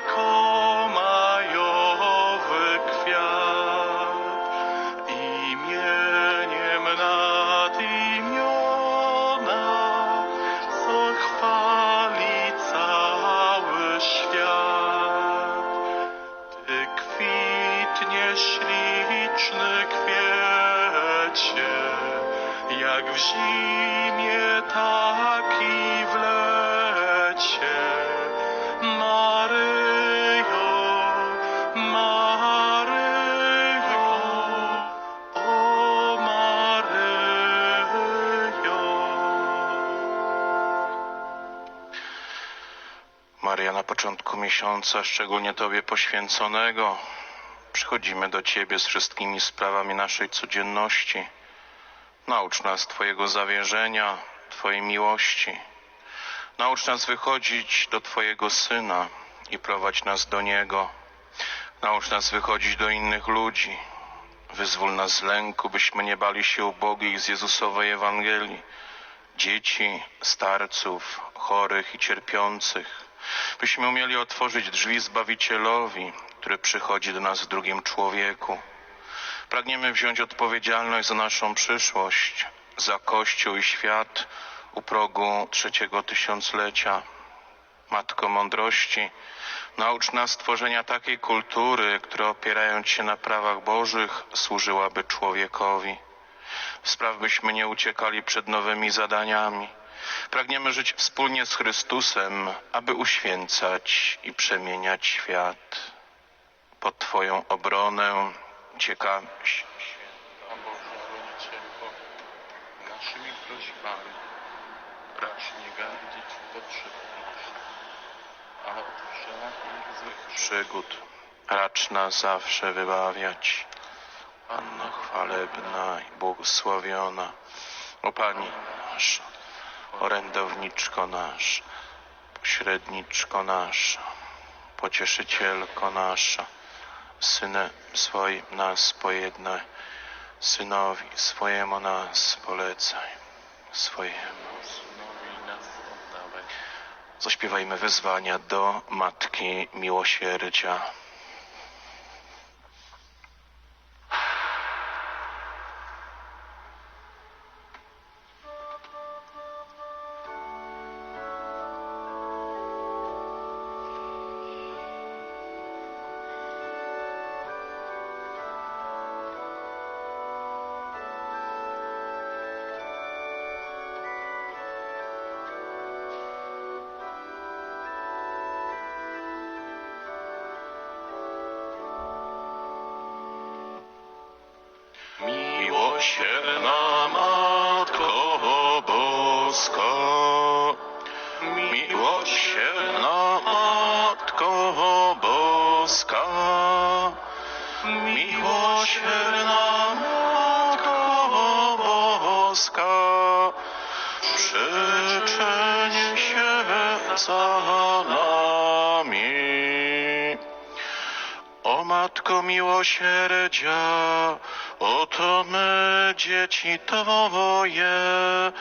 call. Początku miesiąca, szczególnie Tobie poświęconego, przychodzimy do Ciebie z wszystkimi sprawami naszej codzienności. Naucz nas Twojego zawierzenia, Twojej miłości. Naucz nas wychodzić do Twojego Syna i prowadź nas do Niego. Naucz nas wychodzić do innych ludzi. Wyzwól nas z lęku, byśmy nie bali się ubogich z Jezusowej Ewangelii, dzieci, starców, chorych i cierpiących. Byśmy umieli otworzyć drzwi Zbawicielowi, który przychodzi do nas w drugim człowieku. Pragniemy wziąć odpowiedzialność za naszą przyszłość, za Kościół i świat u progu trzeciego tysiąclecia. Matko mądrości, naucz nas takiej kultury, która opierając się na prawach Bożych służyłaby człowiekowi. Spraw byśmy nie uciekali przed nowymi zadaniami. Pragniemy żyć wspólnie z Chrystusem, aby uświęcać i przemieniać świat. Pod Twoją obronę ciekawe Święta Boże Rodzicielko, naszymi prośbami racz nie gardzić potrzeb naszych, ale od wszelakich złych przygód racz nas zawsze wybawiać. Anno chwalebna i błogosławiona, o Pani nasza, orędowniczko nasza, pośredniczko nasza, pocieszycielko nasza, Synem swoim nas pojednaj, Synowi swojemu nas polecaj, swojemu Synowi nas oddawaj. Zaśpiewajmy wezwania do Matki Miłosierdzia. Miłosierna Matko Boska, miłosierna Matko Boska, miłosierna Matko Boska, przyczyń się za nami. O Matko miłosierdzia, oto my, dzieci Twoje,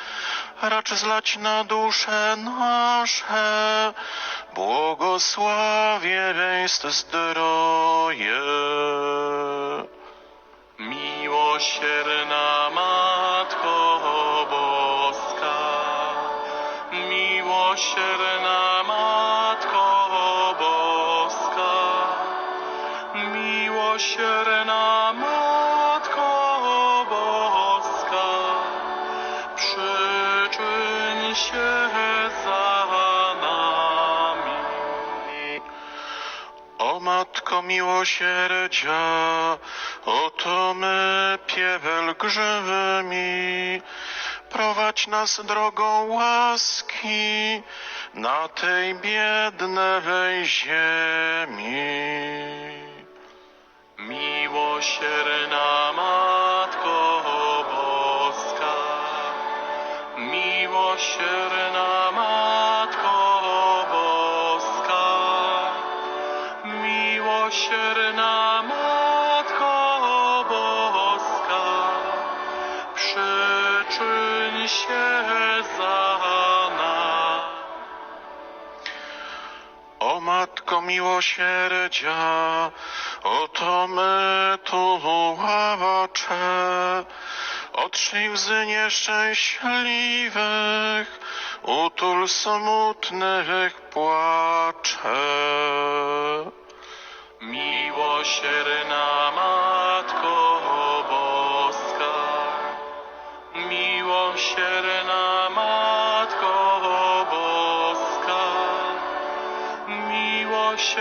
racz zlać na dusze nasze błogosławieństw zdroje. Miłosierna Matko Boska, miłosierna Matko Boska, miłosierna Matko miłosierdzia, oto my pielgrzymi, prowadź nas drogą łaski na tej biednej ziemi. Miłosierna Matko Boska, miłosierna Miłosierdzia, oto my tu łacze, otrzyj łzy nieszczęśliwych, utul smutnych płacze. Miłosierna Matko Boska, miłosierna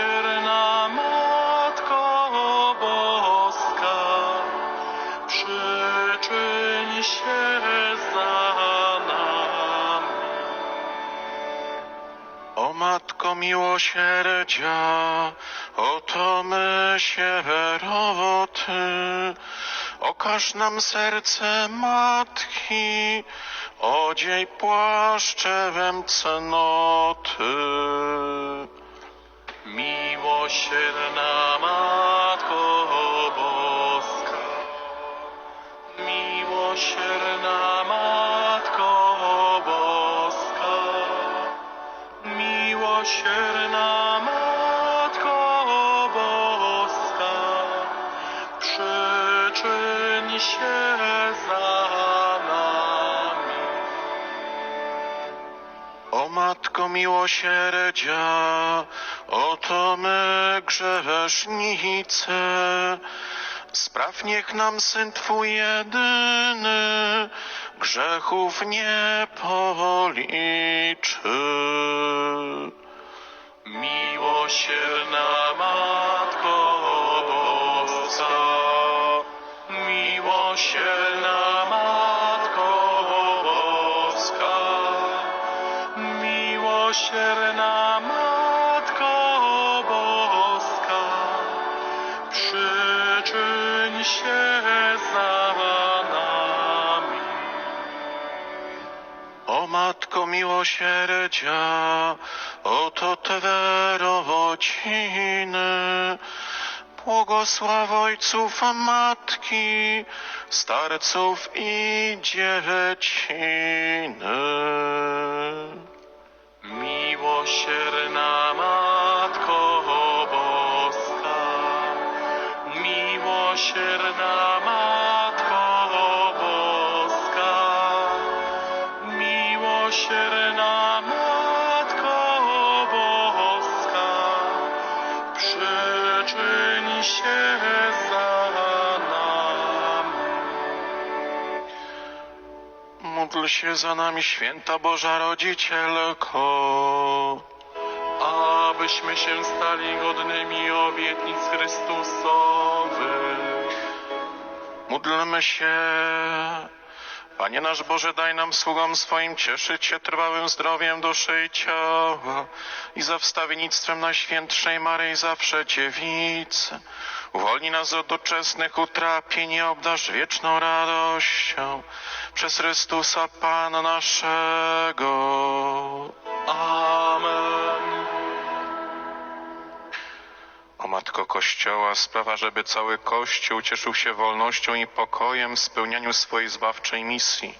miłosierna Matko Boska, przyczyń się za nami. O Matko Miłosierdzia, oto my sieroty, okaż nam serce Matki, odziej płaszczem cnoty. Miłosierna Matko spraw niech nam Syn Twój jedyny grzechów nie policzy. Miłosierna Matko Boska, miłosierna Matko Boska, miłosierna się za nami. O Matko Miłosierdzia, oto Twe rodziny, błogosław ojców, a matki, starców i dzieciny. Miłosierna Matko miłosierna Matko Boska, miłosierna Matko Boska, przyczyń się za nami. Módl się za nami, święta Boża Rodzicielko, abyśmy się stali godnymi obietnic Chrystusowych. Módlmy się. Panie nasz Boże, daj nam sługom swoim cieszyć się trwałym zdrowiem duszy i ciała i za wstawiennictwem Najświętszej Maryi zawsze dziewicy. Uwolnij nas od doczesnych utrapień i obdarz wieczną radością przez Chrystusa Pana naszego. Amen. O Matko Kościoła, sprawa, żeby cały Kościół cieszył się wolnością i pokojem w spełnianiu swojej zbawczej misji.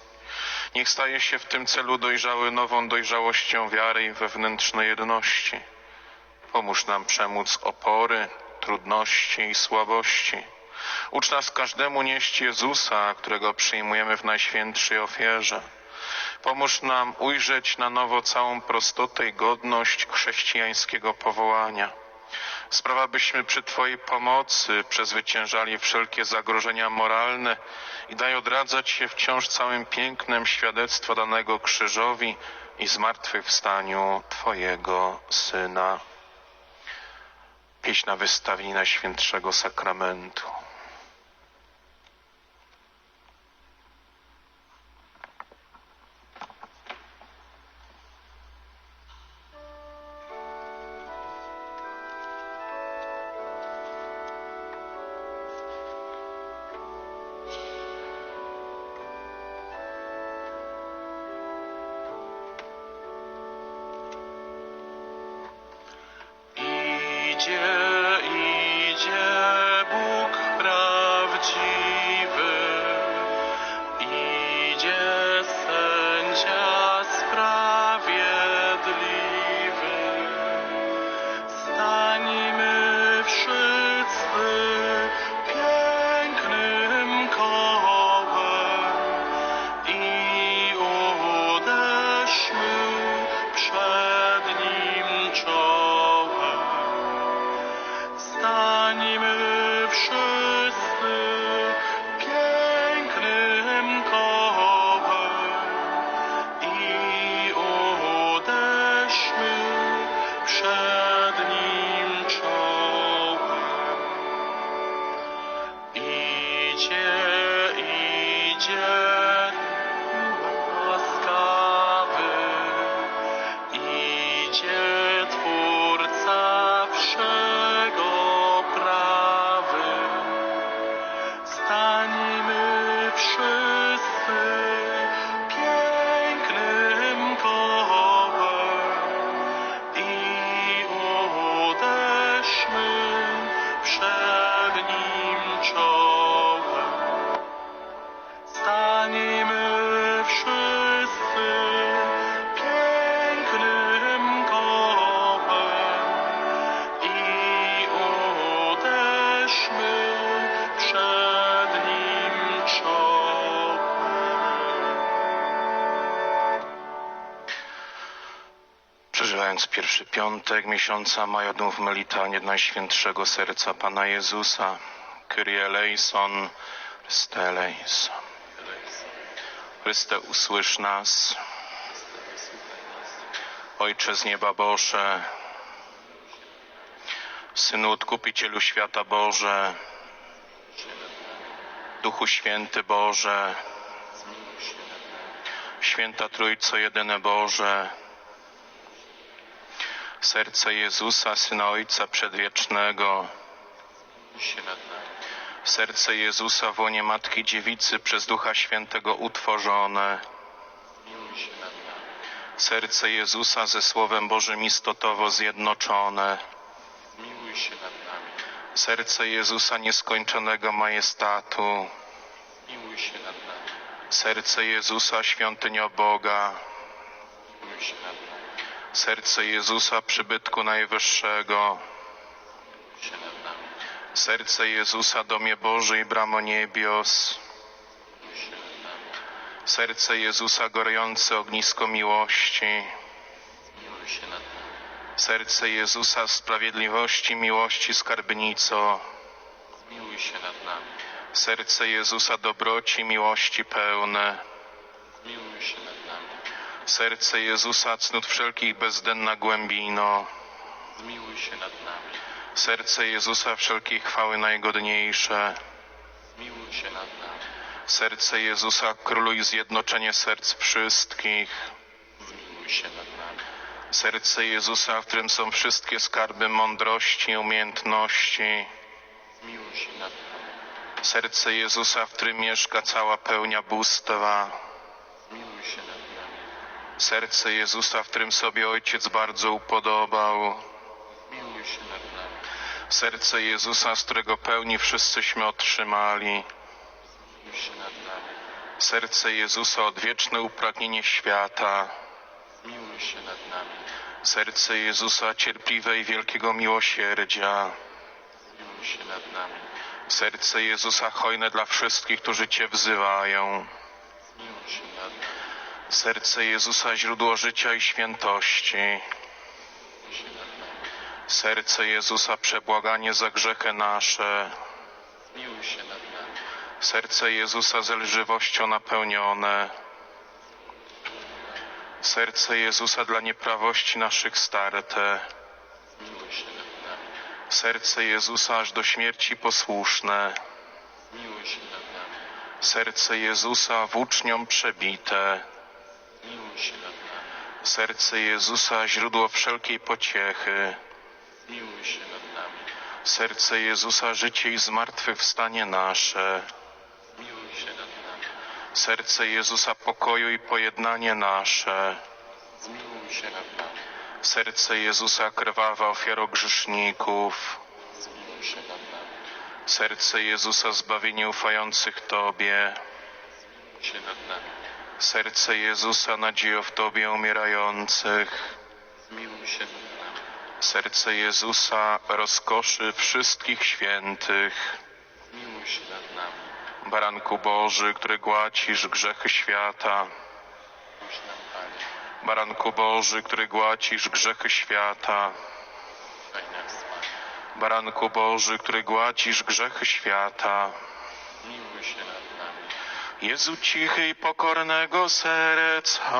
Niech staje się w tym celu dojrzały nową dojrzałością wiary i wewnętrznej jedności. Pomóż nam przemóc opory, trudności i słabości. Ucz nas każdemu nieść Jezusa, którego przyjmujemy w najświętszej ofierze. Pomóż nam ujrzeć na nowo całą prostotę i godność chrześcijańskiego powołania. Sprawa, byśmy przy Twojej pomocy przezwyciężali wszelkie zagrożenia moralne i daj odradzać się wciąż całym pięknem świadectwa danego krzyżowi i zmartwychwstaniu Twojego Syna. Pieśń na wystawienie Najświętszego Sakramentu. Przeżywając pierwszy piątek miesiąca maja, odmówmy litanię Najświętszego Serca Pana Jezusa. Kyrie eleison, Chryste eleison. Chryste, usłysz nas. Ojcze z nieba Boże, Synu Odkupicielu Świata Boże, Duchu Święty Boże, Święta Trójco Jedyne Boże, Serce Jezusa, Syna Ojca Przedwiecznego, Serce Jezusa w łonie Matki Dziewicy przez Ducha Świętego utworzone, Serce Jezusa ze Słowem Bożym istotowo zjednoczone, Serce Jezusa nieskończonego majestatu, Serce Jezusa świątynio Boga, miłuj się nad nami, Serce Jezusa przybytku Najwyższego, Serce Jezusa domie Boży i bramo niebios, Serce Jezusa gorące ognisko miłości, Serce Jezusa sprawiedliwości, miłości skarbnico, się nad nami, Serce Jezusa dobroci, miłości pełne, się nad nami, Serce Jezusa cnót wszelkich bezdenna głębino, zmiłuj się nad nami, Serce Jezusa wszelkiej chwały najgodniejsze, miłuj się nad nami, Serce Jezusa króluj zjednoczenie serc wszystkich, zmiłuj się nad nami, Serce Jezusa, w którym są wszystkie skarby mądrości i umiejętności, miłuj się nad nami, Serce Jezusa, w którym mieszka cała pełnia bóstwa, miłuj się nad nami, Serce Jezusa, w którym sobie Ojciec bardzo upodobał, miłuj się nad nami, Serce Jezusa, z którego pełni wszyscyśmy otrzymali, Serce Jezusa, odwieczne upragnienie świata, miłuj się nad nami, Serce Jezusa, cierpliwe i wielkiego miłosierdzia, miłuj się nad nami, Serce Jezusa, hojne dla wszystkich, którzy Cię wzywają, miłuj się nad nami, Serce Jezusa, źródło życia i świętości, Serce Jezusa, przebłaganie za grzechy nasze, Serce Jezusa, zelżywością napełnione, Serce Jezusa dla nieprawości naszych starte, Serce Jezusa aż do śmierci posłuszne, Serce Jezusa włócznią przebite, miłuj się nad nami, Serce Jezusa źródło wszelkiej pociechy, miłuj się nad nami, Serce Jezusa życie i zmartwychwstanie nasze, miłuj się nad nami, Serce Jezusa pokoju i pojednanie nasze, zmiłuj się nad nami, Serce Jezusa krwawa ofiaro grzeszników, zmiłuj się nad nami, Serce Jezusa zbawienie ufających Tobie, zmiłuj się nad nami, Serce Jezusa nadziejo w Tobie umierających, zmiłuj się. Nad nami, Serce Jezusa rozkoszy wszystkich świętych, zmiłuj się nad nami, Baranku Boży, który głacisz grzechy świata, Baranku Boży, który głacisz grzechy świata, Baranku Boży, który głacisz grzechy świata, miłuj się nad nami, Jezu cichy i pokornego serca,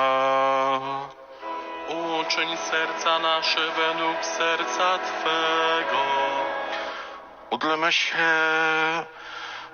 uczyń serca nasze według serca Twego, udlmy się.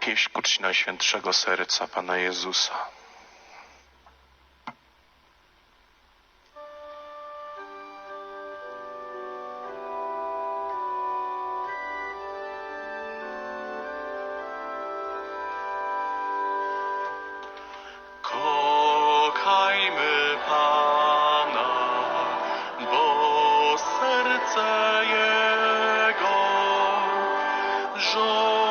Pieśń ku czci Najświętszego Serca Pana Jezusa. Serce Jego żąda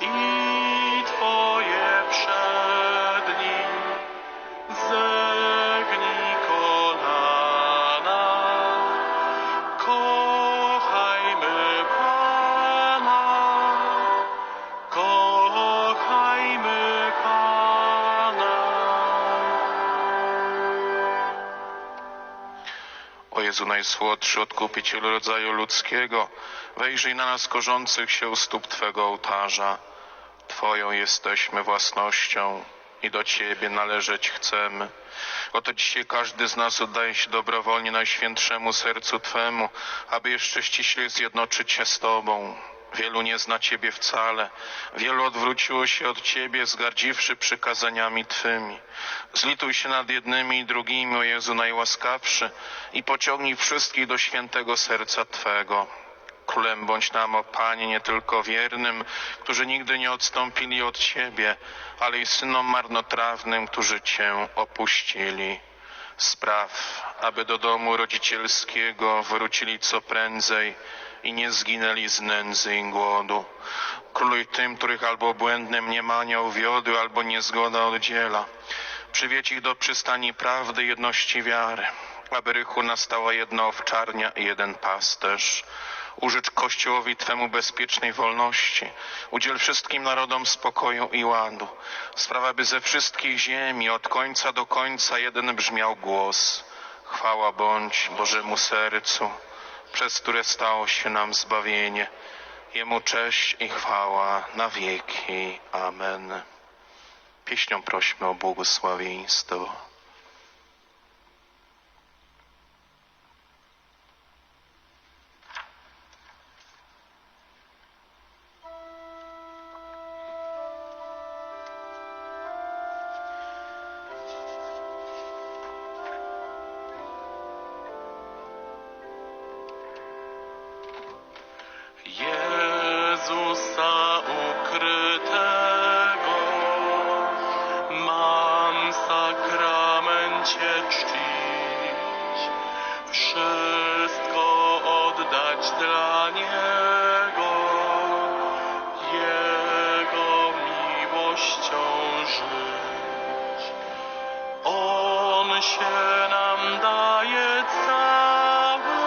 i Twoje przed Nim zegnij. Kochajmy Pana, kochajmy Pana. O Jezu Najsłodszy, Odkupicielu rodzaju ludzkiego, wejrzyj na nas korzących się u stóp Twego ołtarza. Twoją jesteśmy własnością i do Ciebie należeć chcemy. Oto dzisiaj każdy z nas oddaje się dobrowolnie Najświętszemu sercu Twemu, aby jeszcze ściślej zjednoczyć się z Tobą. Wielu nie zna Ciebie wcale, wielu odwróciło się od Ciebie, zgardziwszy przykazaniami Twymi. Zlituj się nad jednymi i drugimi, o Jezu najłaskawszy, i pociągnij wszystkich do świętego serca Twego. Królem bądź nam, o Panie, nie tylko wiernym, którzy nigdy nie odstąpili od Ciebie, ale i synom marnotrawnym, którzy Cię opuścili. Spraw, aby do domu rodzicielskiego wrócili co prędzej i nie zginęli z nędzy i głodu. Króluj tym, których albo błędne mniemania uwiodły, albo niezgoda oddziela. Przywiedź ich do przystani prawdy jedności wiary, aby rychu nastała jedna owczarnia i jeden pasterz. Użycz Kościołowi Twemu bezpiecznej wolności. Udziel wszystkim narodom spokoju i ładu. Sprawa, by ze wszystkich ziemi, od końca do końca jeden brzmiał głos. Chwała bądź Bożemu sercu, przez które stało się nam zbawienie. Jemu cześć i chwała na wieki. Amen. Pieśnią prośmy o błogosławieństwo. Nam daje cały,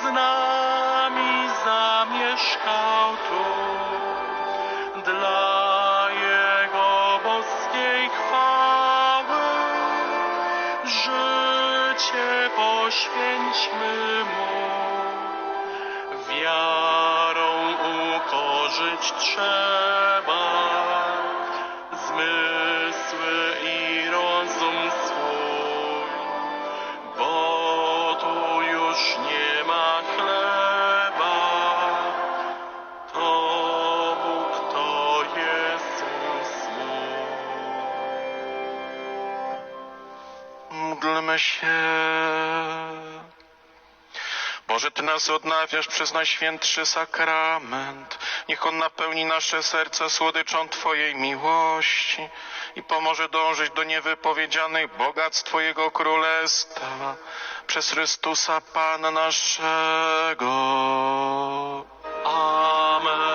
z nami zamieszkał tu. Dla Jego boskiej chwały życie poświęćmy Mu. Wiarą ukorzyć trzeba zmysły Się. Boże, Ty nas odnawiasz przez Najświętszy Sakrament. Niech On napełni nasze serca słodyczą Twojej miłości i pomoże dążyć do niewypowiedzianych bogactw Twojego Królestwa przez Chrystusa Pana naszego. Amen.